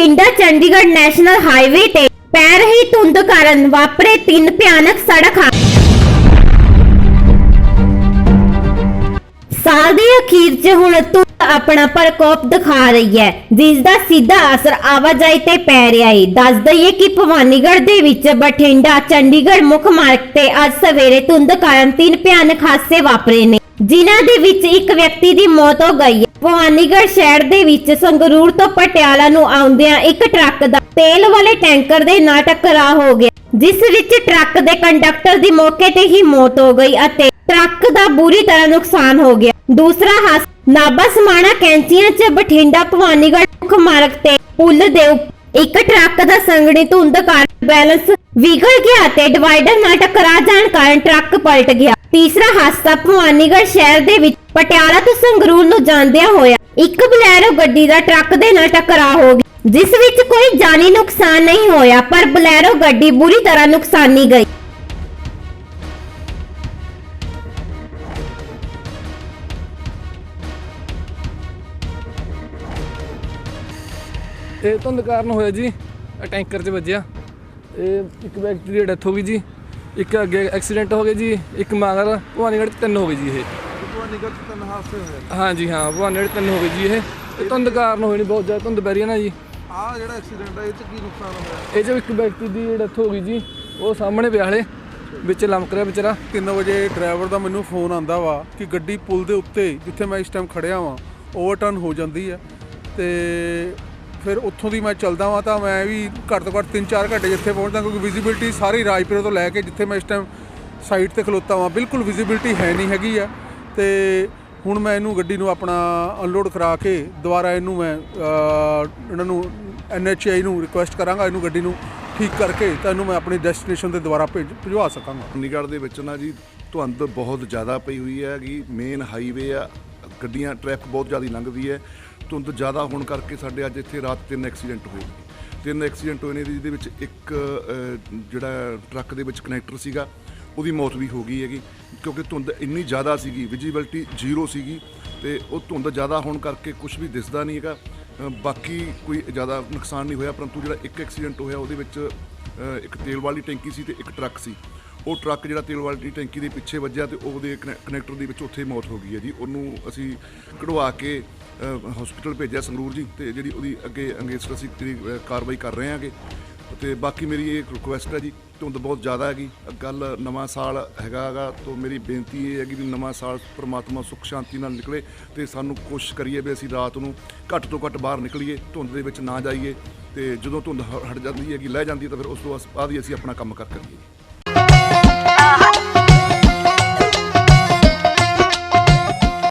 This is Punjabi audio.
ਬਠਿੰਡਾ ਚੰਡੀਗੜ੍ਹ ਨੈਸ਼ਨਲ ਹਾਈਵੇ ਤੇ ਪੈ ਰਹੀ ਧੁੰਦ ਕਾਰਨ ਵਾਪਰੇ ਤਿੰਨ ਭਿਆਨਕ ਸੜਕ ਸਾਲ ਦੇ ਅਖੀਰ 'ਚ ਹੁਣ ਧੁੰਦ ਆਪਣਾ ਪ੍ਰਕੋਪ ਦਿਖਾ ਰਹੀ ਹੈ ਜਿਸ ਦਾ ਸਿੱਧਾ ਅਸਰ ਆਵਾਜਾਈ ਤੇ ਪੈ ਰਿਹਾ ਹੈ। ਦੱਸ ਦਈਏ ਕਿ ਭਵਾਨੀਗੜ੍ਹ ਦੇ ਵਿੱਚ ਬਠਿੰਡਾ ਚੰਡੀਗੜ੍ਹ ਮੁੱਖ ਮਾਰਗ ਤੇ ਅੱਜ ਸਵੇਰੇ ਧੁੰਦ ਕਾਰਨ ਤਿੰਨ ਭਿਆਨਕ ਹਾਦਸੇ ਵਾਪਰੇ ਨੇ। ਜਿਨ੍ਹਾਂ ਦੇ ਵਿੱਚ ਇੱਕ ਵਿਅਕਤੀ ਦੀ ਮੌਤ ਹੋ ਗਈ ਹੈ। ਭਵਾਨੀਗੜ੍ਹ ਸ਼ਹਿਰ ਦੇ ਵਿੱਚ ਸੰਗਰੂਰ ਤੋਂ ਪਟਿਆਲਾ ਨੂੰ ਆਉਂਦਿਆਂ ਇੱਕ ਟਰੱਕ ਦਾ ਤੇਲ ਵਾਲੇ ਟੈਂਕਰ ਦੇ ਨਾਲ ਟਕਰਾਅ ਹੋ ਗਿਆ, ਜਿਸ ਵਿੱਚ ਟਰੱਕ ਦੇ ਕੰਡਕਟਰ ਦੀ ਮੌਕੇ ਤੇ ਹੀ ਮੌਤ ਹੋ ਗਈ ਅਤੇ ਟਰੱਕ ਦਾ ਬੁਰੀ ਤਰ੍ਹਾਂ ਨੁਕਸਾਨ ਹੋ ਗਿਆ। ਦੂਸਰਾ ਹਾਦਸਾ ਨਾਬਾ ਸਮਾਣਾ ਕੈਂਚੀਆਂ 'ਚ ਬਠਿੰਡਾ ਭਵਾਨੀਗੜ੍ਹ ਮੁੱਖ ਮਾਰਗ ਤੇ ਪੁਲ ਦੇ ਉੱਪ- ਇੱਕ ਟਰੱਕ ਦਾ ਸੰਗਣੀ ਧੁੰਦ ਕਾਰਨ ਬੈਲੈਂਸ ਵਿਗੜ ਗਿਆ ਤੇ ਡਿਵਾਈਡਰ ਨਾਲ ਟਕਰਾ ਜਾਣ ਕਾਰਨ ਟਰੱਕ ਪਲਟ ਗਿਆ। ਤੀਸਰਾ ਹਾਦਸਾ ਭਵਾਨੀਗੜ੍ਹ ਸ਼ਹਿਰ ਦੇ ਵਿੱਚ ਪਟਿਆਲਾ ਤੋਂ ਸੰਗਰੂਰ ਨੂੰ ਜਾਂਦਿਆਂ ਹੋਇਆ। ਇੱਕ ਬਲੈਰੋ ਗੱਡੀ ਦਾ ਟਰੱਕ ਦੇ ਨਾਲ ਟਕਰਾ ਹੋ ਗਿਆ, ਜਿਸ ਵਿੱਚ ਕੋਈ ਜਾਨੀ ਨੁਕਸਾਨ ਨਹੀਂ ਹੋਇਆ, ਪਰ ਬਲੈਰੋ ਗੱਡੀ ਬੁਰੀ ਤਰ੍ਹਾਂ ਨੁਕਸਾਨੀ ਗਈ। ਇਹ ਧੁੰਦ ਕਾਰਨ ਹੋਇਆ ਜੀ ਇਹ ਟੈਂਕਰ 'ਚ ਵੱਜਿਆ। ਇਹ ਇੱਕ ਵਿਅਕਤੀ ਦੀ ਡੈਥ ਹੋ ਗਈ ਜੀ। ਇੱਕ ਅੱਗੇ ਐਕਸੀਡੈਂਟ ਹੋ ਗਿਆ ਜੀ। ਇੱਕ ਮਗਰ ਭਵਾਨੀਗੜ੍ਹ 'ਚ ਤਿੰਨ ਹੋ ਗਏ ਜੀ ਇਹ। ਭਵਾਨੀਗੜ੍ਹ ਚ ਤਿੰਨ ਹਾਦਸੇ ਹੋਏ ਹਾਂਜੀ ਹਾਂ ਭਵਾਨੀਗੜ੍ਹ 'ਚ ਤਿੰਨ ਹੋ ਗਏ ਜੀ ਇਹ। ਇਹ ਧੁੰਦ ਕਾਰਨ ਹੋਈ ਨਹੀਂ ਬਹੁਤ ਜ਼ਿਆਦਾ ਧੁੰਦ ਪੈ ਰਹੀ ਹੈ ਨਾ ਜੀ। ਆ ਜਿਹੜਾ ਐਕਸੀਡੈਂਟ ਹੈ ਇਹ ਚ ਕੀ ਨੁਕਸਾਨ ਹੋਇਆ? ਇਹ 'ਚ ਇੱਕ ਵਿਅਕਤੀ ਦੀ ਡੈਥ ਹੋ ਗਈ ਜੀ। ਉਹ ਸਾਹਮਣੇ ਪਿਆ ਹਲੇ। ਵਿੱਚ ਲਮਕ ਰਿਹਾ ਵਿਚਾਰਾ। 3 ਵਜੇ ਡਰਾਈਵਰ ਦਾ ਮੈਨੂੰ ਫੋਨ ਆਂਦਾ ਵਾ ਕਿ ਗੱਡੀ ਪੁਲ ਦੇ ਉੱਤੇ ਜਿੱਥੇ ਮੈਂ ਇਸ ਟਾਈਮ ਖੜਿਆ ਵਾਂ ਓਵਰਟਰਨ ਹੋ ਜਾਂਦੀ ਹੈ। ਤੇ ਫਿਰ ਉੱਥੋਂ ਦੀ ਮੈਂ ਚੱਲਦਾ ਵਾਂ ਤਾਂ ਮੈਂ ਵੀ ਘੱਟ ਤੋਂ ਘੱਟ 3-4 ਘੰਟੇ ਜਿੱਥੇ ਪਹੁੰਚਦਾ ਕਿਉਂਕਿ ਵਿਜ਼ਿਬਿਲਟੀ ਸਾਰੀ ਰਾਜਪੁਰੇ ਤੋਂ ਲੈ ਕੇ ਜਿੱਥੇ ਮੈਂ ਇਸ ਟਾਈਮ ਸਾਈਡ ਤੇ ਖਲੋਤਾ ਵਾਂ, ਬਿਲਕੁਲ ਵਿਜ਼ਿਬਿਲਟੀ ਹੈ ਨਹੀਂ ਹੈਗੀ ਆ। ਤੇ ਹੁਣ ਮੈਂ ਇਹਨੂੰ ਗੱਡੀ ਨੂੰ ਆਪਣਾ ਅਨਲੋਡ ਕਰਾ ਕੇ ਦੁਬਾਰਾ ਇਹਨੂੰ ਮੈਂ ਇਹਨਾਂ ਨੂੰ ਐਨਐਚਆਈ ਨੂੰ ਰਿਕੁਐਸਟ ਕਰਾਂਗਾ ਇਹਨੂੰ ਗੱਡੀ ਨੂੰ ਠੀਕ ਕਰਕੇ ਤਾਂ ਇਹਨੂੰ ਮੈਂ ਆਪਣੀ ਡੈਸਟੀਨੇਸ਼ਨ ਤੇ ਦੁਬਾਰਾ ਭੇਜ, ਭਿਜਵਾ ਸਕਾਂਗਾ। ਚੰਡੀਗੜ੍ਹ ਦੇ ਵਿੱਚ ਨਾ ਜੀ, ਧੁੰਦ ਬਹੁਤ ਜ਼ਿਆਦਾ ਪਈ ਹੋਈ ਹੈ ਕਿ ਮੇਨ ਹਾਈਵੇ ਆ, ਗੱਡੀਆਂ ਟ੍ਰੈਫਿਕ ਬਹੁਤ ਜ਼ਿਆਦਾ ਲੰਘਦੀ ਹੈ। ਧੁੰਦ ਜ਼ਿਆਦਾ ਹੋਣ ਕਰਕੇ ਸਾਡੇ ਅੱਜ ਇੱਥੇ ਰਾਤ ਤਿੰਨ ਐਕਸੀਡੈਂਟ ਹੋਏ ਤਿੰਨ ਐਕਸੀਡੈਂਟ ਹੋਏ ਨੇ ਜਿਹਦੇ ਵਿੱਚ ਇੱਕ ਜਿਹੜਾ ਟਰੱਕ ਦੇ ਵਿੱਚ ਕਨੈਕਟਰ ਸੀਗਾ, ਉਹਦੀ ਮੌਤ ਵੀ ਹੋ ਗਈ ਹੈਗੀ। ਕਿਉਂਕਿ ਧੁੰਦ ਇੰਨੀ ਜ਼ਿਆਦਾ ਸੀਗੀ ਵਿਜੀਬਿਲਟੀ ਜ਼ੀਰੋ ਸੀਗੀ ਤੇ ਉਹ ਧੁੰਦ ਜ਼ਿਆਦਾ ਹੋਣ ਕਰਕੇ ਕੁਝ ਵੀ ਦਿਸਦਾ ਨਹੀਂ ਹੈਗਾ। ਬਾਕੀ ਕੋਈ ਜ਼ਿਆਦਾ ਨੁਕਸਾਨ ਨਹੀਂ ਹੋਇਆ, ਪਰੰਤੂ ਜਿਹੜਾ ਇੱਕ ਐਕਸੀਡੈਂਟ ਹੋਇਆ, ਉਹਦੇ ਵਿੱਚ ਇੱਕ ਤੇਲ ਵਾਲੀ ਟੈਂਕੀ ਸੀ ਤੇ ਇੱਕ ਟਰੱਕ ਸੀ। ਉਹ ਟਰੱਕ ਜਿਹੜਾ ਤੇਲ ਵਾਲੀ ਟੈਂਕੀ ਦੇ ਪਿੱਛੇ ਵੱਜਿਆ ਤੇ ਉਹਦੇ ਕਨੈ- ਕਨੈਕਟਰ ਦੇ ਵਿੱਚ ਉੱਥੇ ਮੌਤ ਹੋ ਗਈ ਹੈ ਜੀ। ਉਹਨੂੰ ਅਸੀਂ ਕਢਵਾ ਕੇ ਹਸਪੀਟਲ ਭੇਜਿਆ ਸੰਗਰੂਰ ਜੀ ਤੇ ਜਿਹੜੀ ਉਹਦੀ ਅੱਗੇ ਅੰਗੇਸਟ ਅਸੀਂ ਜਿਹੜੀ ਕਾਰਵਾਈ ਕਰ ਰਹੇ ਹਾਂਗੇ। ਤੇ ਬਾਕੀ ਮੇਰੀ ਇਹ ਰਿਕੁਐਸਟ ਹੈ ਜੀ, ਧੁੰਦ ਬਹੁਤ ਜ਼ਿਆਦਾ ਹੈਗੀ। ਗੱਲ ਨਵਾਂ ਸਾਲ ਹੈਗਾ ਹੈਗਾ ਤੋਂ ਮੇਰੀ ਬੇਨਤੀ ਇਹ ਹੈਗੀ ਵੀ ਨਵਾਂ ਸਾਲ ਪ੍ਰਮਾਤਮਾ ਸੁੱਖ ਸ਼ਾਂਤੀ ਨਾਲ ਨਿਕਲੇ ਤੇ ਸਾਨੂੰ ਕੋਸ਼ਿਸ਼ ਕਰੀਏ ਵੀ ਅਸੀਂ ਰਾਤ ਨੂੰ ਘੱਟ ਤੋਂ ਘੱਟ ਬਾਹਰ ਨਿਕਲੀਏ, ਧੁੰਦ ਦੇ ਵਿੱਚ ਨਾ ਜਾਈਏ ਤੇ ਜਦੋਂ ਧੁੰਦ ਹਟ ਜਾਂਦੀ ਹੈਗੀ, ਲੈ ਜਾਂਦੀ ਹੈ, ਤਾਂ ਫਿਰ ਉਸ ਤੋਂ ਬਾਅਦ ਹੀ ਅਸੀਂ ਆਪਣਾ ਕੰਮ ਕਰ, ਕਰੀਏ। 啊。哈